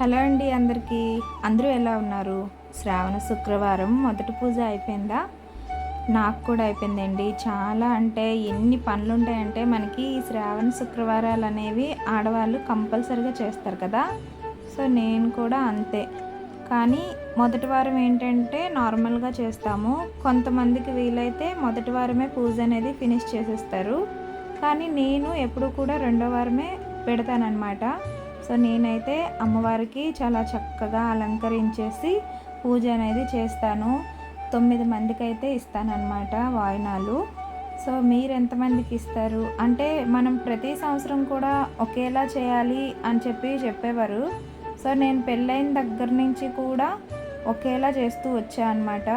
Hello అండి అందరికీ. అందరూ ఎలా ఉన్నారు? శ్రావణ శుక్రవారం మొదటి పూజ అయిపోయిందా? నాకు కూడా అయిపోయిందండి. చాలా అంటే ఎన్ని పనులు ఉంటాయంటే మనకి ఈ శ్రావణ శుక్రవారాలు అనేవి ఆడవాళ్ళు కంపల్సరిగా చేస్తారు కదా. సో నేను కూడా అంతే. కానీ మొదటి వారం ఏంటంటే నార్మల్గా చేస్తాము. కొంతమందికి వీలైతే మొదటి వారమే పూజ అనేది ఫినిష్ చేసేస్తారు. కానీ నేను ఎప్పుడు కూడా రెండో వారమే పెడతానన్నమాట. సో నేనైతే అమ్మవారికి చాలా చక్కగా అలంకరించేసి పూజ అనేది చేస్తాను. తొమ్మిది మందికి అయితే ఇస్తానన్నమాట వాయినాలు. సో మీరు ఎంతమందికి ఇస్తారు? అంటే మనం ప్రతి సంవత్సరం కూడా ఒకేలా చేయాలి అని చెప్పి చెప్పేవారు. సో నేను పెళ్ళైన దగ్గర నుంచి కూడా ఒకేలా చేస్తూ వచ్చా అనమాట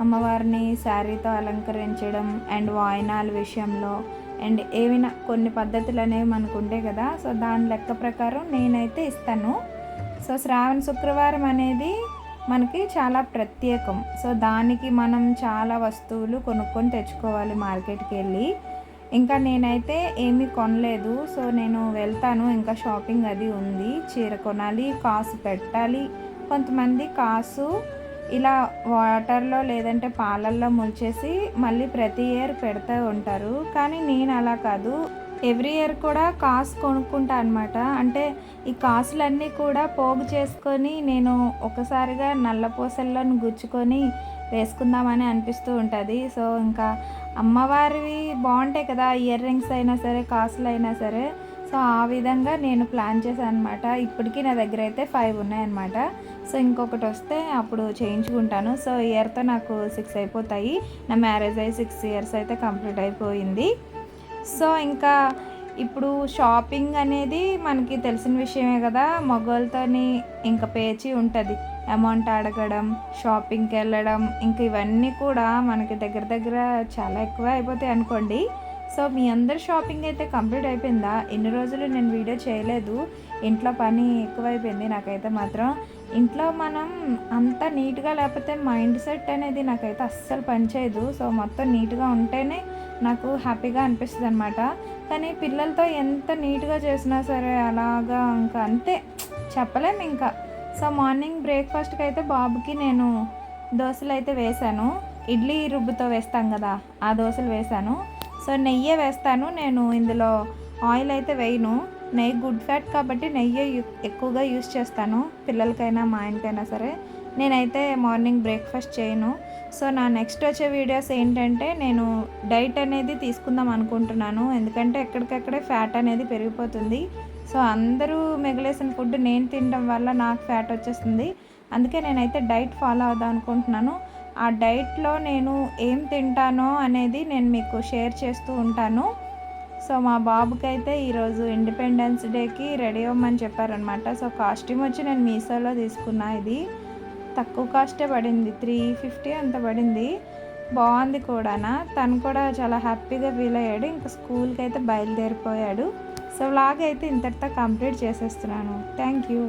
అమ్మవారిని శారీతో అలంకరించడం అండ్ వాయినాల విషయంలో అండ్ ఏమైనా కొన్ని పద్ధతులు అనేవి మనకు ఉండే కదా సో దాని లెక్క ప్రకారం నేనైతే ఇస్తాను. సో శ్రావణ శుక్రవారం అనేది మనకి చాలా ప్రత్యేకం. సో దానికి మనం చాలా వస్తువులు కొనుక్కొని తెచ్చుకోవాలి మార్కెట్కి వెళ్ళి. ఇంకా నేనైతే ఏమీ కొనలేదు. సో నేను వెళ్తాను ఇంకా షాపింగ్ అది ఉంది. చీర కొనాలి కాసు పెట్టాలి. కొంతమంది కాసు ఇలా వాటర్లో లేదంటే పాలల్లో ముంచేసి మళ్ళీ ప్రతి ఇయర్ పెడతా ఉంటారు. కానీ నేను అలా కాదు. ఎవ్రీ ఇయర్ కూడా కాస్ కొనుక్కుంటా అనమాట అంటే ఈ కాసులన్నీ కూడా పోగు చేసుకొని నేను ఒకసారిగా నల్ల పూసల్లో గుచ్చుకొని వేసుకుందామని అనిపిస్తూ ఉంటుంది. సో ఇంకా అమ్మవారివి బాగుంటాయి కదా ఇయర్ రింగ్స్ అయినా సరే కాసులు అయినా సరే. సో ఆ విధంగా నేను ప్లాన్ చేశాను అనమాట ఇప్పటికీ నా దగ్గర అయితే ఫైవ్ ఉన్నాయన్నమాట. సో ఇంకొకటి వస్తే అప్పుడు చేయించుకుంటాను. సో ఇయర్తో నాకు సిక్స్ అయిపోతాయి. నా మ్యారేజ్ అయ్యి సిక్స్ ఇయర్స్ అయితే కంప్లీట్ అయిపోయింది. సో ఇంకా ఇప్పుడు షాపింగ్ అనేది మనకి తెలిసిన విషయమే కదా. మగవాళ్ళతోని ఇంకా పేచి ఉంటుంది. అమౌంట్ అడగడం షాపింగ్కి వెళ్ళడం ఇంక ఇవన్నీ కూడా మనకి దగ్గర దగ్గర చాలా ఎక్కువ అయిపోతాయి అనుకోండి. సో మీ అందరి షాపింగ్ అయితే కంప్లీట్ అయిపోయిందా? ఎన్ని రోజులు నేను వీడియో చేయలేదు. ఇంట్లో పని ఎక్కువైపోయింది నాకైతే మాత్రం. ఇంట్లో మనం అంత నీట్గా లేకపోతే మైండ్ సెట్ అనేది నాకైతే అస్సలు పనిచేయదు. సో మొత్తం నీట్గా ఉంటేనే నాకు హ్యాపీగా అనిపిస్తుంది అనమాట కానీ పిల్లలతో ఎంత నీట్గా చేసినా సరే అలాగా ఇంకా అంతే. చెప్పలేము ఇంకా. సో మార్నింగ్ బ్రేక్ఫాస్ట్కి అయితే బాబుకి నేను దోశలు అయితే వేశాను. ఇడ్లీ రుబ్బుతో వేస్తాం కదా ఆ దోశలు వేశాను. సో నెయ్యే వేస్తాను. నేను ఇందులో ఆయిల్ అయితే వేయను. నెయ్యి గుడ్ ఫ్యాట్ కాబట్టి నెయ్యి ఎక్కువగా యూస్ చేస్తాను. పిల్లలకైనా మా ఆయనకైనా సరే. నేనైతే మార్నింగ్ బ్రేక్ఫాస్ట్ చేయను. సో నా నెక్స్ట్ వచ్చే వీడియోస్ ఏంటంటే నేను డైట్ అనేది తీసుకుందాం అనుకుంటున్నాను. ఎందుకంటే ఎక్కడికక్కడే ఫ్యాట్ అనేది పెరిగిపోతుంది. సో అందరూ మిగిలేసిన ఫుడ్ నేను తినడం వల్ల నాకు ఫ్యాట్ వచ్చేస్తుంది. అందుకే నేనైతే డైట్ ఫాలో అవుదాం అనుకుంటున్నాను. ఆ డైట్లో నేను ఏం తింటానో అనేది నేను మీకు షేర్ చేస్తూ ఉంటాను. సో మా బాబుకి అయితే ఈరోజు ఇండిపెండెన్స్ డేకి రెడీ అవ్వమని చెప్పారనమాట సో కాస్ట్యూమ్ వచ్చి నేను మీషోలో తీసుకున్నా ఇది. తక్కువ కాస్టే పడింది. త్రీ ఫిఫ్టీ అంత పడింది. బాగుంది కూడానా. తను కూడా చాలా హ్యాపీగా ఫీల్ అయ్యాడు. ఇంకా స్కూల్కి అయితే బయలుదేరిపోయాడు. సో వ్లాగ్ అయితే ఇంతటితో కంప్లీట్ చేసేస్తున్నాను. Thank you.